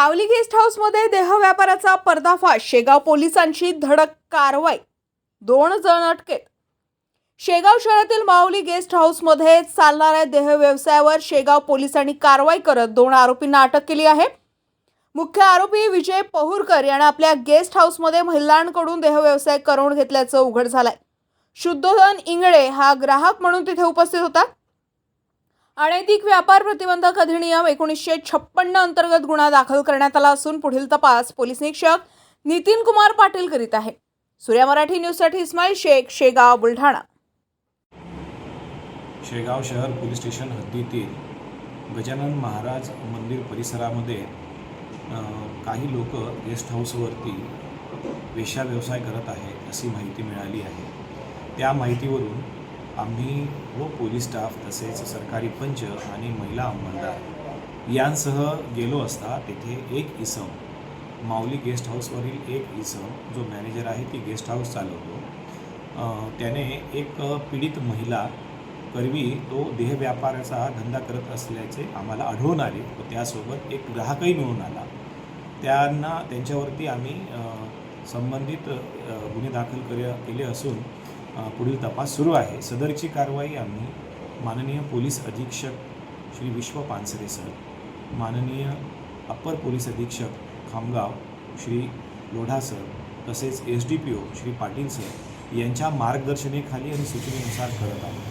माऊली guest हाऊसमध्ये देह व्यापाराचा पर्दाफाश. शेगाव पोलिसांची धडक कारवाई. दोन जण अटकेत. शेगाव शहरातील माऊली गेस्ट हाऊसमध्ये चालणाऱ्या देह व्यवसायावर शेगाव पोलिसांनी कारवाई करत दोन आरोपींना अटक केली आहे. मुख्य आरोपी विजय पहुरकर याने आपल्या गेस्ट हाऊसमध्ये महिलांकडून देह व्यवसाय करून घेतल्याचं उघड झालंय. शुद्धोधन इंगळे हा ग्राहक म्हणून तिथे उपस्थित होता. अनैतिक व्यापार प्रतिबंधक अधिनियम एकोणीसशे छप्पन्न अंतर्गत गुन्हा दाखल करण्यात आला असून पुढील तपास पोलीस निरीक्षक नितीन कुमार पाटील करीत आहे. सूर्या मराठी न्यूजसाठी इस्माईल शेख शेगाव बुलढाणा. शेगाव शहर पोलीस स्टेशन हद्दीतील गजानन महाराज मंदिर परिसरामध्ये काही लोक गेस्ट हाऊसवरती वेशा व्यवसाय करत आहेत अशी माहिती मिळाली आहे. त्या माहितीवरून आम्ही व पोलीस स्टाफ तसेच सरकारी पंच आणि महिला अंमलदार यांसह गेलो असता तेथे एक इसम माऊली गेस्ट हाऊसवरील एक इसम जो मॅनेजर आहे ती गेस्ट हाऊस चालवतो. त्याने एक पीडित महिला करवी तो देह व्यापाराचा धंदा करत असल्याचे आम्हाला आढळून आले व त्यासोबत एक ग्राहकही मिळून आला. त्यांना त्यांच्यावरती आम्ही संबंधित गुन्हे दाखल कर केले असून पुढील तपास सुरू आहे. सदरची कारवाई आम्ही माननीय पोलीस अधीक्षक श्री विश्व पानसरे सर माननीय अप्पर पोलीस अधीक्षक खामगाव श्री लोढा सर तसेच S D P O Shri Patil sir यांच्या मार्गदर्शनेखाली आणि सूचनेनुसार करत आहोत.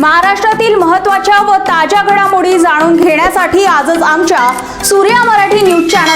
महाराष्ट्रातील महत्त्वाच्या व ताज्या घडामोडी जाणून घेण्यासाठी आजच आमच्या Surya Marathi news channel